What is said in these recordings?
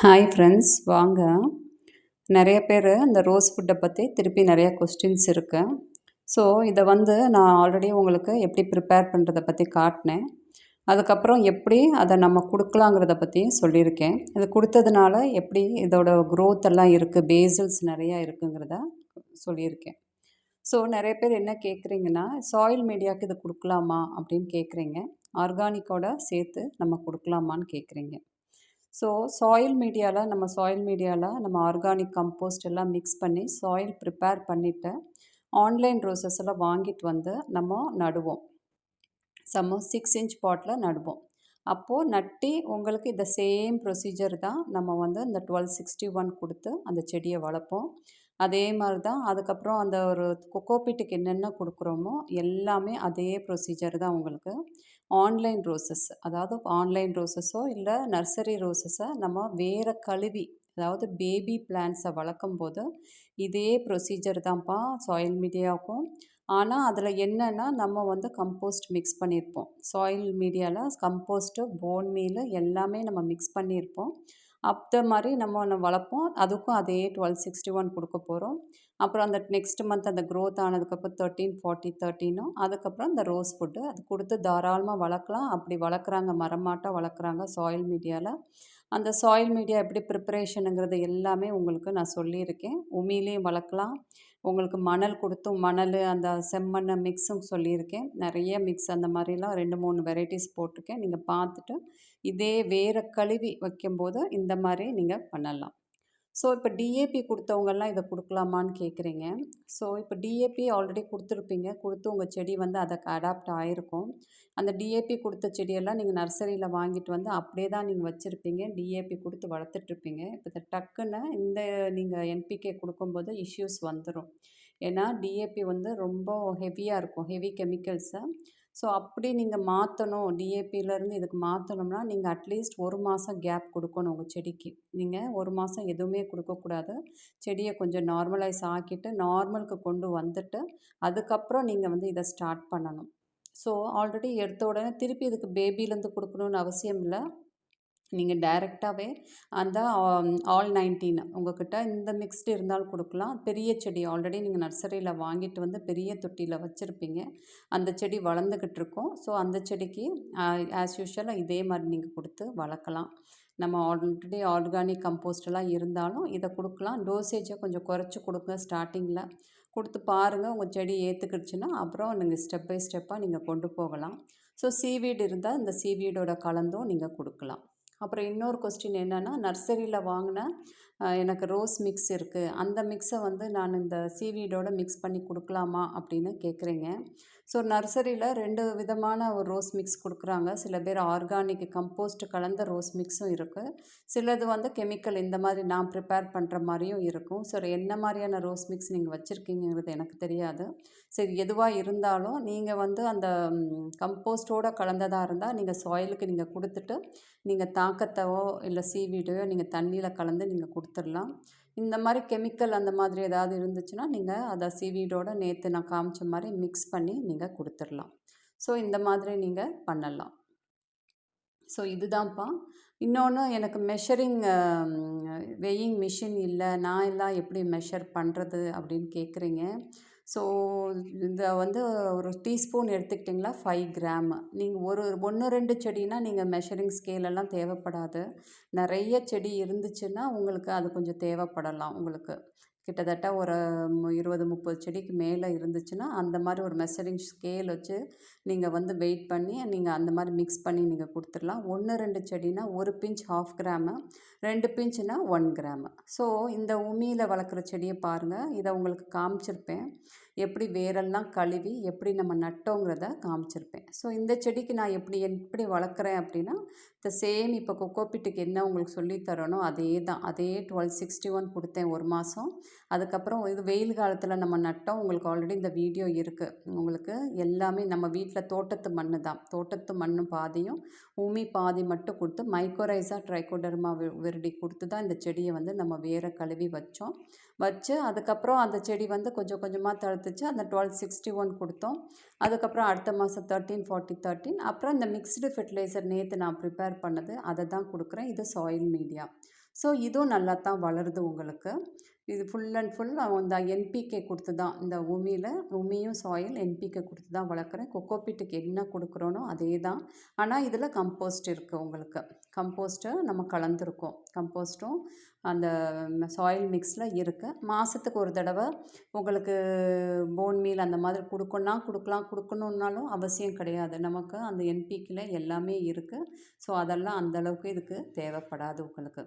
Hi friends வாங்க. நிறைய பேர் இந்த ரோஸ் ஃபுட்டை பற்றி திருப்பி நிறையா கொஸ்டின்ஸ் இருக்கு. ஸோ இதை வந்து நான் ஆல்ரெடி உங்களுக்கு எப்படி ப்ரிப்பேர் பண்ணுறதை பற்றி காட்டினேன். அதுக்கப்புறம் எப்படி அதை நம்ம கொடுக்கலாங்கிறத பற்றியும் சொல்லியிருக்கேன். இது கொடுத்ததுனால எப்படி இதோட க்ரோத் எல்லாம் இருக்குது பேசில்ஸ் நிறையா இருக்குங்கிறத சொல்லியிருக்கேன். ஸோ நிறைய பேர் என்ன கேட்குறீங்கன்னா சாயில் மீடியாவுக்கு இது கொடுக்கலாமா அப்படின்னு கேட்குறீங்க ஆர்கானிக்கோட சேர்த்து நம்ம கொடுக்கலாமான்னு கேட்குறீங்க ஸோ சாயில் மீடியாவில் நம்ம சாயில் மீடியாவில் நம்ம ஆர்கானிக் கம்போஸ்ட் எல்லாம் மிக்ஸ் பண்ணி சாயில் ப்ரிப்பேர் பண்ணிவிட்டு ஆன்லைன் ரோசஸ் எல்லாம் வாங்கிட்டு வந்து நம்ம நடுவோம். சம்ம சிக்ஸ் இன்ச் பாட்டில் நடுவோம். அப்போது நட்டி உங்களுக்கு இந்த சேம் ப்ரொசீஜர் தான் நம்ம வந்து இந்த டுவெல் சிக்ஸ்டி ஒன் கொடுத்து அந்த செடியை வளர்ப்போம். அதே மாதிரி தான் அதுக்கப்புறம் அந்த ஒரு கொக்கோபீட்டுக்கு என்னென்ன கொடுக்குறோமோ எல்லாமே அதே ப்ரொசீஜர் தான் உங்களுக்கு. ஆன்லைன் ரோசஸ் அதாவது ஆன்லைன் ரோசஸோ இல்லை நர்சரி ரோசஸை நம்ம வேறு கழுவி அதாவது பேபி பிளான்ஸை வளர்க்கும் போது இதே ப்ரொசீஜர் தான்ப்பா சாயில் மீடியாவுக்கும் ஆனால் அதில் என்னென்னா நம்ம வந்து கம்போஸ்ட் மிக்ஸ் பண்ணியிருப்போம். சாயில் மீடியாவில் கம்போஸ்ட்டு போன் மீல் எல்லாமே நம்ம மிக்ஸ் பண்ணியிருப்போம். அந்த மாதிரி நம்ம ஒன்று வளர்ப்போம். அதுக்கும் அதே டுவெல் சிக்ஸ்டி ஒன் கொடுக்க போகிறோம் அப்புறம் அந்த நெக்ஸ்ட் மந்த் அந்த க்ரோத் ஆனதுக்கப்புறம் தேர்ட்டீன் ஃபார்ட்டி தேர்ட்டினும் அதுக்கப்புறம் இந்த ரோஸ் ஃபுட்டு அது கொடுத்து தாராளமாக வளர்க்கலாம். அப்படி வளர்க்குறாங்க மரமாட்டம் வளர்க்குறாங்க சாயில் மீடியாவில் அந்த சாயில் மீடியா எப்படி ப்ரிப்பரேஷனுங்கிறது எல்லாமே உங்களுக்கு நான் சொல்லியிருக்கேன். உமியிலையும் வளர்க்கலாம். உங்களுக்கு மணல் கொடுத்தும் மணல் அந்த செம்மண்ணை மிக்ஸும் சொல்லியிருக்கேன். நிறைய மிக்ஸ் அந்த மாதிரிலாம் ரெண்டு மூணு வெரைட்டிஸ் போட்டிருக்கேன். நீங்கள் பார்த்துட்டு இதே வேறு கழுவி வைக்கும்போது இந்த மாதிரி நீங்கள் பண்ணலாம். ஸோ இப்போ டிஏபி கொடுத்தவங்கெல்லாம் இதை கொடுக்கலாமான்னு கேட்குறீங்க. ஸோ இப்போ டிஏபி ஆல்ரெடி கொடுத்துருப்பீங்க. கொடுத்து உங்கள் செடி வந்து அதுக்கு அடாப்ட் ஆகிருக்கும் அந்த டிஏபி கொடுத்த செடியெல்லாம் நீங்கள் நர்சரியில் வாங்கிட்டு வந்து அப்படியே தான் நீங்கள் வச்சுருப்பீங்க. டிஏபி கொடுத்து வளர்த்துட்ருப்பீங்க. இப்போ டக்குன்னு இந்த நீங்கள் என்பிகே கொடுக்கும்போது இஷ்யூஸ் வந்துடும் ஏன்னா டிஏபி வந்து ரொம்ப ஹெவியாக இருக்கும். ஹெவி கெமிக்கல்ஸை ஸோ அப்படி நீங்கள் மாற்றணும் டிஏபியிலேருந்து இதுக்கு மாற்றணும்னா நீங்கள் அட்லீஸ்ட் ஒரு மாதம் கேப் கொடுக்கணும் உங்கள் செடிக்கு. நீங்கள் ஒரு மாதம் எதுவுமே கொடுக்கக்கூடாது செடியை கொஞ்சம் நார்மலைஸ் ஆக்கிட்டு நார்மலுக்கு கொண்டு வந்துட்டு அதுக்கப்புறம் நீங்கள் வந்து இதை ஸ்டார்ட் பண்ணணும். ஸோ ஆல்ரெடி எடுத்த உடனே திருப்பி இதுக்கு பேபிலேருந்து கொடுக்கணுன்னு அவசியம் இல்லை. நீங்கள் டைரெக்டாகவே அந்த ஆல் நைன்டீன் உங்கள்கிட்ட இந்த மிக்ஸ்டு இருந்தாலும் கொடுக்கலாம். பெரிய செடி ஆல்ரெடி நீங்கள் நர்சரியில் வாங்கிட்டு வந்து பெரிய தொட்டியில் வச்சுருப்பீங்க. அந்த செடி வளர்ந்துக்கிட்டு இருக்கும். ஸோ அந்த செடிக்கு ஆஸ் யூஷுவலாக இதே மாதிரி நீங்கள் கொடுத்து வளர்க்கலாம். நம்ம ஆல்ரெடி ஆர்கானிக் கம்போஸ்டெல்லாம் இருந்தாலும் இதை கொடுக்கலாம். டோசேஜை கொஞ்சம் குறைச்சி கொடுங்க ஸ்டார்டிங்கில் கொடுத்து பாருங்கள் உங்கள் செடி ஏற்றுக்கிடுச்சுன்னா அப்புறம் நீங்கள் ஸ்டெப் பை ஸ்டெப்பாக நீங்கள் கொண்டு போகலாம். ஸோ சீவீடு இருந்தால் இந்த சீவீடோட கலந்தும் நீங்கள் கொடுக்கலாம். அப்புறம் இன்னொரு கொஸ்டின் என்னென்னா நர்சரியில் வாங்கின எனக்கு ரோஸ் மிக்ஸ் இருக்குது அந்த மிக்ஸை வந்து நான் இந்த சீவீடோடு மிக்ஸ் பண்ணி கொடுக்கலாமா அப்படின்னு கேட்குறீங்க ஸோ நர்சரியில் ரெண்டு விதமான ஒரு ரோஸ் மிக்ஸ் கொடுக்குறாங்க. சில பேர் ஆர்கானிக் கம்போஸ்ட் கலந்த ரோஸ் மிக்ஸும் இருக்குது சிலது வந்து கெமிக்கல் இந்த மாதிரி நான் ப்ரிப்பேர் பண்ணுற மாதிரியும் இருக்கும். ஸோ என்ன மாதிரியான ரோஸ் மிக்ஸ் நீங்கள் வச்சுருக்கீங்கிறது எனக்கு தெரியாது. சரி எதுவாக இருந்தாலும் நீங்கள் வந்து அந்த கம்போஸ்டோடு கலந்ததாக இருந்தால் நீங்கள் சாயிலுக்கு நீங்கள் கொடுத்துட்டு நீங்கள் தாக்கத்தவோ இல்லை சீவீடையோ நீங்கள் தண்ணியில் கலந்து நீங்கள் கொடுத்துடலாம். இந்த மாதிரி கெமிக்கல் அந்த மாதிரி ஏதாவது இருந்துச்சுன்னா நீங்கள் அதை சீவீடோட நேற்று நான் காமிச்ச மாதிரி மிக்ஸ் பண்ணி நீங்கள் கொடுத்துடலாம். ஸோ இந்த மாதிரி நீங்கள் பண்ணலாம். ஸோ இதுதான்ப்பா. இன்னொன்று எனக்கு மெஷரிங் வெயிங் மிஷின் இல்லை. நான் எல்லாம் எப்படி மெஷர் பண்ணுறது அப்படின்னு கேட்குறீங்க ஸோ இந்த வந்து ஒரு டீஸ்பூன் எடுத்துக்கிட்டிங்களா? ஃபைவ் கிராம் நீங்கள் ஒரு ஒன்று ரெண்டு செடினா நீங்கள் மெஷரிங் ஸ்கேலெல்லாம் தேவைப்படாது. நிறைய செடி இருந்துச்சுன்னா உங்களுக்கு அது கொஞ்சம் தேவைப்படலாம் உங்களுக்கு. கிட்டத்தட்ட ஒரு இருபது முப்பது செடிக்கு மேலே இருந்துச்சுன்னா அந்த மாதிரி ஒரு மெஷரிங் ஸ்கேல் வச்சு நீங்கள் வந்து வெயிட் பண்ணி நீங்கள் அந்த மாதிரி மிக்ஸ் பண்ணி நீங்கள் கொடுத்துடலாம். ஒன்று ரெண்டு செடினா ஒரு பிஞ்ச் ஹாஃப் கிராமு ரெண்டு பிஞ்சுனா ஒன் கிராமு ஸோ இந்த உமியில் வளர்க்குற செடியை பாருங்கள் இதை உங்களுக்கு காமிச்சிருப்பேன். எப்படி வேரெல்லாம் கழுவி எப்படி நம்ம நட்டோங்கிறத காமிச்சிருப்பேன். ஸோ இந்த செடிக்கு நான் எப்படி எப்படி வளர்க்குறேன் அப்படின்னா இந்த சேம் இப்போ கொக்கோபிட்டுக்கு என்ன உங்களுக்கு சொல்லித்தரணும் அதே தான் அதே டுவெல் சிக்ஸ்டி ஒன் கொடுத்தேன் ஒரு மாதம் அதுக்கப்புறம் இது வெயில் காலத்தில் நம்ம நட்டோம் உங்களுக்கு ஆல்ரெடி இந்த வீடியோ இருக்குது உங்களுக்கு எல்லாமே நம்ம வீட்டில் தோட்டத்து மண் தான். தோட்டத்து மண் பாதியும் உமி பாதி மட்டும் கொடுத்து மைக்ரோரைஸாக ட்ரைகோடர்மா விரடி கொடுத்து தான் இந்த செடியை வந்து நம்ம வேற கழுவி வச்சோம். வச்சு அதுக்கப்புறம் அந்த செடி வந்து கொஞ்சம் கொஞ்சமாக தழுத்துச்சு. அந்த டுவெல் சிக்ஸ்டி ஒன் கொடுத்தோம். அதுக்கப்புறம் அடுத்த மாதம் தேர்ட்டீன் ஃபார்ட்டி தேர்ட்டின் அப்புறம் இந்த மிக்ஸ்டு ஃபெர்டிலைசர் நேற்று நான் ப்ரிப்பேர் பண்ணது அதை தான் கொடுக்குறேன். இது சாயில் மீடியா ஸோ இதுவும் நல்லா தான் வளருது உங்களுக்கு. இது ஃபுல் அண்ட் ஃபுல் இந்த என்பிகே கொடுத்து தான் இந்த உமியில் உமியும் சாயில் என்பிகே கொடுத்து தான் வளர்க்குறேன். கொக்கோபீட்டுக்கு என்ன கொடுக்குறோனோ அதே தான் ஆனால் இதில் கம்போஸ்ட் இருக்குது உங்களுக்கு. கம்போஸ்ட்டு நம்ம கலந்துருக்கோம். கம்போஸ்ட்டும் அந்த சாயில் மிக்ஸில் இருக்குது மாதத்துக்கு ஒரு தடவை உங்களுக்கு போன் மீல் அந்த மாதிரி கொடுக்கணுன்னா கொடுக்கலாம். கொடுக்கணுன்னாலும் அவசியம் கிடையாது. நமக்கு அந்த என்பிக்கில் எல்லாமே இருக்குது ஸோ அதெல்லாம் அந்தளவுக்கு இதுக்கு தேவைப்படாது உங்களுக்கு.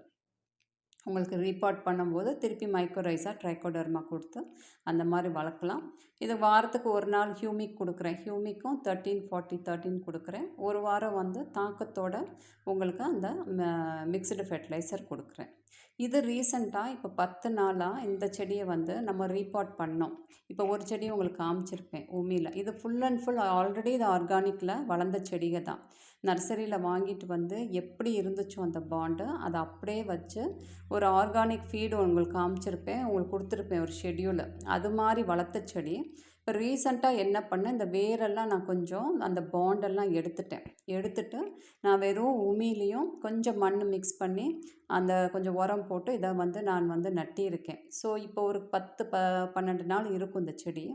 உங்களுக்கு ரீபாட் பண்ணும்போது திருப்பி மைக்ரோரைஸாக ட்ரைக்கோடர்மா கொடுத்து அந்த மாதிரி வளர்க்கலாம். இது வாரத்துக்கு ஒரு நாள் ஹியூமிக் கொடுக்குறேன். ஹியூமிக்கும் தேர்ட்டீன் ஃபார்ட்டி தேர்ட்டின் கொடுக்குறேன். ஒரு வாரம் வந்து தாக்கத்தோட உங்களுக்கு அந்த மிக்சடு ஃபெர்டிலைசர் கொடுக்குறேன். இது ரீசண்டாக இப்போ பத்து நாளாக இந்த செடியை வந்து நம்ம ரீபாட் பண்ணோம். இப்போ ஒரு செடி உங்களுக்கு காமிச்சிருப்பேன் உமியில் இது ஃபுல் அண்ட் ஃபுல் ஆல்ரெடி இது ஆர்கானிக்கில் வளர்ந்த செடிகள் தான். நர்சரியில் வாங்கிட்டு வந்து எப்படி இருந்துச்சோ அந்த பாண்டு அதை அப்படியே வச்சு ஒரு ஆர்கானிக் ஃபீடு உங்களுக்கு காமிச்சிருப்பேன் உங்களுக்கு கொடுத்துருப்பேன் ஒரு ஷெட்யூலு அது மாதிரி வளர்த்த செடி. இப்போ ரீசண்டாக என்ன பண்ணேன் இந்த வேரெல்லாம் நான் கொஞ்சம் அந்த பாண்டெல்லாம் எடுத்துட்டேன். எடுத்துட்டு நான் வெறும் உமிலையும் கொஞ்சம் மண் மிக்ஸ் பண்ணி அந்த கொஞ்சம் உரம் போட்டு இதை வந்து நான் வந்து நட்டியிருக்கேன். ஸோ இப்போ ஒரு பத்து ப பன்னெண்டு நாள் இருக்கும் இந்த செடி.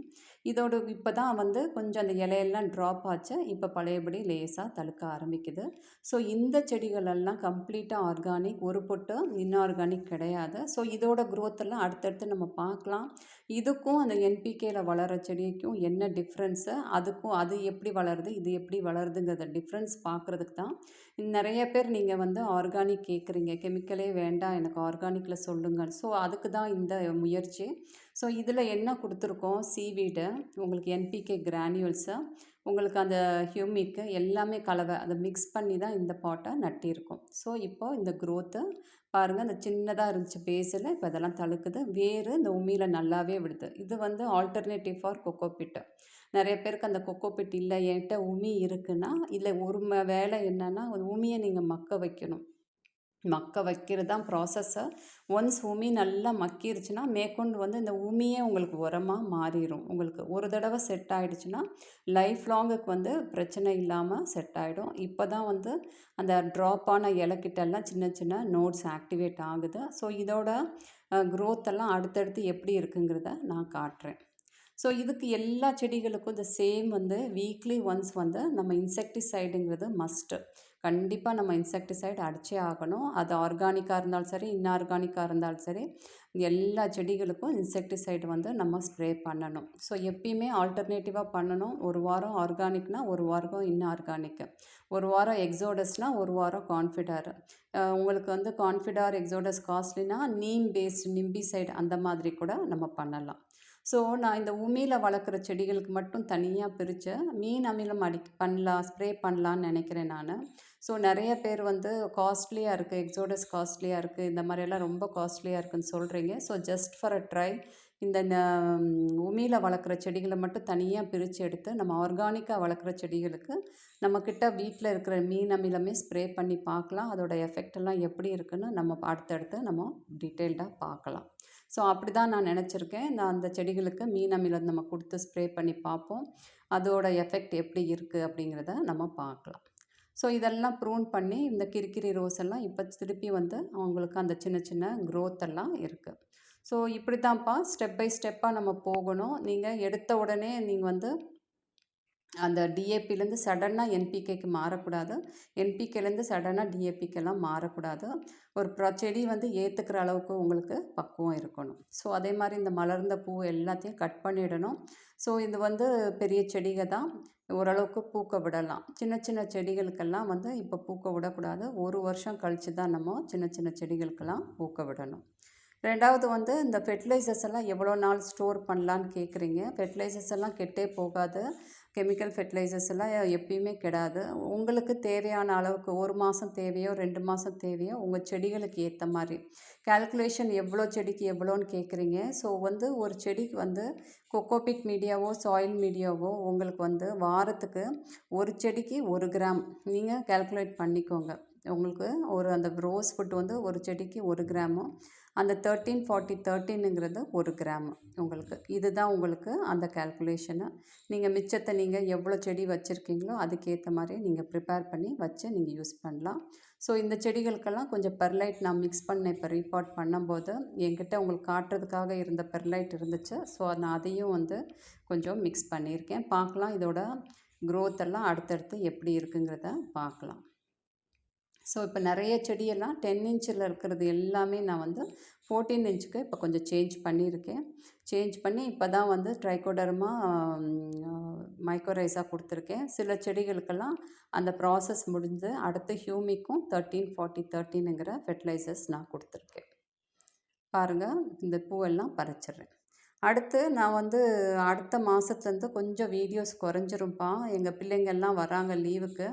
இதோட இப்போ தான் வந்து கொஞ்சம் அந்த இலையெல்லாம் ட்ராப் ஆச்சு. இப்போ பழையபடி லேசாக தழுக்க ஆரம்பிக்குது. ஸோ இந்த செடிகளெல்லாம் கம்ப்ளீட்டாக ஆர்கானிக் ஒரு பொட்டு இன்ஆர்கானிக் கிடையாது. ஸோ இதோட க்ரோத்தெல்லாம் அடுத்தடுத்து நம்ம பார்க்கலாம். இதுக்கும் அந்த என்பிகேல வளர செடிக்கும் என்ன டிஃப்ரென்ஸு அதுக்கும் அது எப்படி வளருது இது எப்படி வளருதுங்கிறத டிஃப்ரென்ஸ் பார்க்குறதுக்கு தான் நிறைய பேர் நீங்கள் வந்து ஆர்கானிக் கேட்குறீங்க. கெமிக்கல் வேண்டாம் எனக்கு ஆர்கானிக்கில் சொல்லுங்கள் ஸோ அதுக்கு தான் இந்த முயற்சி. ஸோ இதில் என்ன கொடுத்துருக்கோம்? சீவீடு உங்களுக்கு என்பிகே கிரானியூல்ஸு உங்களுக்கு அந்த ஹியூமிக்கு எல்லாமே கலவை அதை மிக்ஸ் பண்ணி தான் இந்த பாட்டை நட்டியிருக்கோம் ஸோ இப்போ இந்த க்ரோத்து பாருங்கள் அந்த சின்னதாக இருந்துச்சு பேஸில் இப்போ இதெல்லாம் தழுக்குது. வேறு இந்த உமியில் நல்லாவே விடுது. இது வந்து ஆல்டர்னேட்டிவ் ஃபார் கொக்கோபிட்டு நிறைய பேருக்கு அந்த கொக்கோபிட் இல்லை என்கிட்ட உமி இருக்குன்னா இல்லை ஒரு வேலை என்னென்னா உமியை நீங்கள் மக்க வைக்கணும். மக்க வைக்கிறது தான் ப்ராசஸ்ஸை ஒன்ஸ் உமி நல்லா மக்கிருச்சுன்னா மேற்கொண்டு வந்து இந்த உமியே உங்களுக்கு உரமாக மாறிடும் உங்களுக்கு ஒரு தடவை செட் ஆகிடுச்சுன்னா லைஃப் லாங்குக்கு வந்து பிரச்சனை இல்லாமல் செட் ஆகிடும் இப்போ தான் வந்து அந்த ட்ராப்பான இலக்கிட்டெல்லாம் சின்ன சின்ன நோட்ஸ் ஆக்டிவேட் ஆகுது. ஸோ இதோட க்ரோத்தெல்லாம் எல்லாம் அடுத்தடுத்து எப்படி இருக்குங்கிறத நான் காட்டுறேன். ஸோ இதுக்கு எல்லா செடிகளுக்கும் இந்த சேம் வந்து வீக்லி ஒன்ஸ் வந்து நம்ம இன்செக்டிசைடுங்கிறது மஸ்ட்டு கண்டிப்பாக நம்ம இன்செக்டிசைட் அடிச்சே ஆகணும். அது ஆர்கானிக்காக இருந்தாலும் சரி இன்ஆர்கானிக்காக இருந்தாலும் சரி எல்லா செடிகளுக்கும் இன்செக்டிசைடு வந்து நம்ம ஸ்ப்ரே பண்ணணும். ஸோ எப்பயுமே ஆல்டர்னேட்டிவாக பண்ணணும். ஒரு வாரம் ஆர்கானிக்னா ஒரு வாரம் இன்ஆர்கானிக்கு ஒரு வாரம் எக்ஸோடஸ்னால் ஒரு வாரம் கான்ஃபிடார் உங்களுக்கு வந்து கான்ஃபிடார் எக்ஸோடஸ் காஸ்ட்லினா நீம் பேஸ்ட் நிம்பிசைடு அந்த மாதிரி கூட நம்ம பண்ணலாம். ஸோ நான் இந்த உமியில் வளர்க்குற செடிகளுக்கு மட்டும் தனியாக பிரித்து மீன் அமிலம் அடி பண்ணலாம் ஸ்ப்ரே பண்ணலான்னு நினைக்கிறேன் நான். ஸோ நிறைய பேர் வந்து காஸ்ட்லியாக இருக்குது எக்ஸோடஸ் காஸ்ட்லியாக இருக்குது இந்த மாதிரியெல்லாம் ரொம்ப காஸ்ட்லியாக இருக்குன்னு சொல்கிறீங்க so just for a try இந்த உமியில் வளர்க்குற செடிகளை மட்டும் தனியாக பிரித்து எடுத்து நம்ம ஆர்கானிக்காக வளர்க்குற செடிகளுக்கு நம்மக்கிட்ட வீட்டில் இருக்கிற மீன் அமிலமே ஸ்ப்ரே பண்ணி பார்க்கலாம். அதோட எஃபெக்ட் எல்லாம் எப்படி இருக்குன்னு நம்ம அடுத்தடுத்து நம்ம டீட்டெயில்டாக பார்க்கலாம். ஸோ அப்படி தான் நான் நினச்சிருக்கேன். நான் அந்த செடிகளுக்கு மீன் அமிலம் நம்ம கொடுத்து ஸ்ப்ரே பண்ணி பார்ப்போம். அதோட எஃபெக்ட் எப்படி இருக்குது அப்படிங்கிறத நம்ம பார்க்கலாம். ஸோ இதெல்லாம் ப்ரூன் பண்ணி இந்த கிரிக்கிரி ரோஸ் எல்லாம் இப்போ திருப்பி வந்து அவங்களுக்கு அந்த சின்ன சின்ன க்ரோத் எல்லாம் இருக்குது ஸோ இப்படி தான்ப்பா ஸ்டெப் பை ஸ்டெப்பாக நம்ம போகணும். நீங்கள் எடுத்த உடனே நீங்கள் வந்து அந்த டிஏபிலேருந்து சடனாக என்பிகேக்கு மாறக்கூடாது. என்பிகேலேருந்து சடனாக டிஏபிக்கெல்லாம் மாறக்கூடாது. ஒரு செடி வந்து ஏற்றுக்கிற அளவுக்கு உங்களுக்கு பக்குவம் இருக்கணும். ஸோ அதே மாதிரி இந்த மலர்ந்த பூ எல்லாத்தையும் கட் பண்ணிடணும். ஸோ இது வந்து பெரிய செடிகள் தான். ஓரளவுக்கு பூக்க விடலாம். சின்ன சின்ன செடிகளுக்கெல்லாம் வந்து இப்போ பூக்க விடக்கூடாது. ஒரு வருஷம் கழித்து தான் நம்ம சின்ன சின்ன செடிகளுக்கெல்லாம் பூக்க விடணும். ரெண்டாவது வந்து இந்த ஃபெர்டிலைசர்ஸ் எல்லாம் எவ்வளோ நாள் ஸ்டோர் பண்ணலான்னு கேட்குறீங்க ஃபெர்டிலைசர்ஸ் எல்லாம் கெட்டே போகாது. கெமிக்கல் ஃபெர்டிலைசர்ஸ் எல்லாம் எப்பயுமே கெடாது. உங்களுக்கு தேவையான அளவுக்கு ஒரு மாதம் தேவையோ ரெண்டு மாதம் தேவையோ உங்கள் செடிகளுக்கு ஏற்ற மாதிரி. கால்குலேஷன் எவ்வளோ செடிக்கு எவ்வளோன்னு கேட்குறீங்க ஸோ வந்து ஒரு செடிக்கு வந்து கொக்கோபிட் மீடியாவோ சாயில் மீடியாவோ உங்களுக்கு வந்து வாரத்துக்கு ஒரு செடிக்கு ஒரு கிராம் நீங்கள் கால்குலேட் பண்ணிக்கோங்க. உங்களுக்கு ஒரு அந்த ரோஸ் ஃபுட் வந்து ஒரு செடிக்கு ஒரு கிராமும் அந்த தேர்ட்டீன் ஃபார்ட்டி தேர்ட்டீனுங்கிறது ஒரு கிராம் உங்களுக்கு. இதுதான் உங்களுக்கு அந்த கேல்குலேஷனு நீங்கள் மிச்சத்தை நீங்கள் எவ்வளோ செடி வச்சுருக்கீங்களோ அதுக்கேற்ற மாதிரி நீங்கள் ப்ரிப்பேர் பண்ணி வச்சு நீங்கள் யூஸ் பண்ணலாம். ஸோ இந்த செடிகளுக்கெல்லாம் கொஞ்சம் பெர்லைட் நான் மிக்ஸ் பண்ணேன். இப்போ ரீபாட் பண்ணும்போது என்கிட்ட உங்களுக்கு காட்டுறதுக்காக இருந்த பெர்லைட் இருந்துச்சு. ஸோ நான் அதையும் வந்து கொஞ்சம் மிக்ஸ் பண்ணியிருக்கேன். பார்க்கலாம் இதோட க்ரோத் எல்லாம் அடுத்தடுத்து எப்படி இருக்குங்கிறத பார்க்கலாம். ஸோ இப்போ நிறைய செடியெல்லாம் டென் இன்ச்சில் இருக்கிறது எல்லாமே நான் வந்து ஃபோர்டீன் இன்ச்சுக்கு இப்போ கொஞ்சம் சேஞ்ச் பண்ணியிருக்கேன். சேஞ்ச் பண்ணி இப்போ தான் வந்து ட்ரைகோடர்மா மைக்ரோரைஸாக கொடுத்துருக்கேன். சில செடிகளுக்கெல்லாம் அந்த ப்ராசஸ் முடிஞ்சு அடுத்து ஹியூமிக்கும் தேர்ட்டீன் ஃபார்ட்டி தேர்ட்டீனுங்கிற ஃபெர்டிலைசர்ஸ் நான் கொடுத்துருக்கேன். பாருங்கள் இந்த பூவெல்லாம் பறிச்சிடுறேன். அடுத்து நான் வந்து அடுத்த மாதத்துலேருந்து கொஞ்சம் வீடியோஸ் குறைஞ்சிரும்ப்பா எங்கள் பிள்ளைங்கள்லாம் வராங்க லீவுக்கு.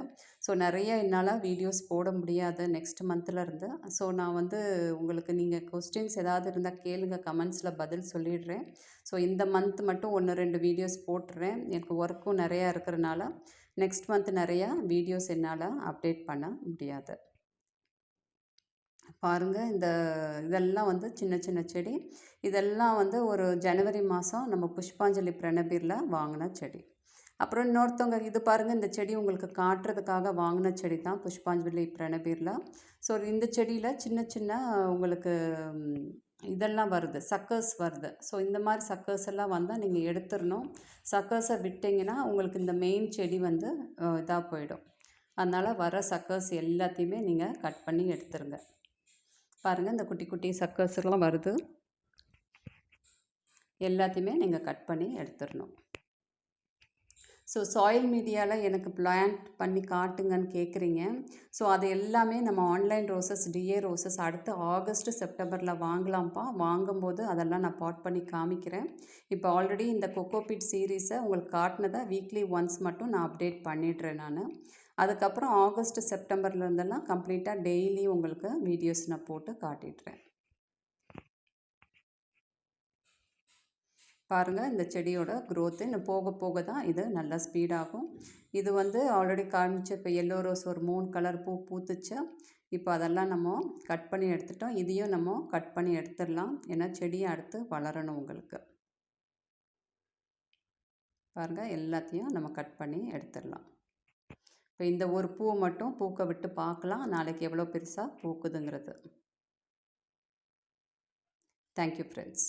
ஸோ நிறைய என்னால் வீடியோஸ் போட முடியாது நெக்ஸ்ட் மந்த்லேருந்து ஸோ நான் வந்து உங்களுக்கு நீங்கள் கொஸ்டின்ஸ் ஏதாவது இருந்தால் கேளுங்க. கமெண்ட்ஸில் பதில் சொல்லிடுறேன். ஸோ இந்த மந்த் மட்டும் ஒன்று ரெண்டு வீடியோஸ் போட்டுறேன். எனக்கு ஒர்க்கும் நிறையா இருக்கிறனால நெக்ஸ்ட் மந்த் நிறையா வீடியோஸ் என்னால் அப்டேட் பண்ண முடியாது. பாருங்கள் இந்த இதெல்லாம் வந்து சின்ன சின்ன செடி. இதெல்லாம் வந்து ஒரு ஜனவரி மாதம் நம்ம புஷ்பாஞ்சலி பிரணபீரில் வாங்கின செடி. அப்புறம் இன்னொருத்தவங்க இது பாருங்கள் இந்த செடி உங்களுக்கு காட்டுறதுக்காக வாங்கின செடி தான் புஷ்பாஞ்சலி பிரணபீரில். ஸோ இந்த செடியில் சின்ன சின்ன உங்களுக்கு இதெல்லாம் வருது. சக்கர்ஸ் வருது. ஸோ இந்த மாதிரி சக்கர்ஸ் எல்லாம் வந்தால் நீங்கள் எடுத்துடணும். சக்கர்ஸை விட்டிங்கன்னா உங்களுக்கு இந்த மெயின் செடி வந்து இதாக போயிடும். அதனால் வர சக்கர்ஸ் எல்லாத்தையுமே நீங்கள் கட் பண்ணி எடுத்துருங்க. பாருங்கள் இந்த குட்டி குட்டி சர்க்கஸ்லாம் வருது. எல்லாத்தையுமே நீங்கள் கட் பண்ணி எடுத்துடணும் ஸோ சாயில் மீடியாவில் எனக்கு பிளான்ட் பண்ணி காட்டுங்கன்னு கேட்குறீங்க ஸோ அது எல்லாமே நம்ம ஆன்லைன் ரோசஸ் டிஏ ரோசஸ் அடுத்து ஆகஸ்ட் செப்டம்பரில் வாங்கலாம்ப்பா. வாங்கும்போது அதெல்லாம் நான் பாட் பண்ணி காமிக்கிறேன். இப்போ ஆல்ரெடி இந்த கொக்கோபிட் சீரீஸை உங்களுக்கு காட்டினதை வீக்லி ஒன்ஸ் மட்டும் நான் அப்டேட் பண்ணிடுறேன் நான். அதுக்கப்புறம் ஆகஸ்ட் செப்டம்பர்லேருந்தெல்லாம் கம்ப்ளீட்டாக டெய்லி உங்களுக்கு வீடியோஸ் நான் போட்டு காட்டிடுறேன் பாருங்கள் இந்த செடியோட க்ரோத்து இன்னும் போக போக தான் இது நல்லா ஸ்பீடாகும் இது வந்து ஆல்ரெடி காமிச்ச இப்போ எல்லோ ரோஸ் ஒரு மூணு கலர் பூ பூத்துச்சு. இப்போ அதெல்லாம் நம்ம கட் பண்ணி எடுத்துட்டோம். இதையும் நம்ம கட் பண்ணி எடுத்துடலாம். ஏன்னா செடியை அடுத்து வளரணும் உங்களுக்கு. பாருங்கள் எல்லாத்தையும் நம்ம கட் பண்ணி எடுத்துடலாம். இப்போ இந்த ஒரு பூவை மட்டும் பூக்க விட்டு பார்க்கலாம். நாளைக்கு எவ்வளோ பெருசாக பூக்குதுங்கிறது. Thank you friends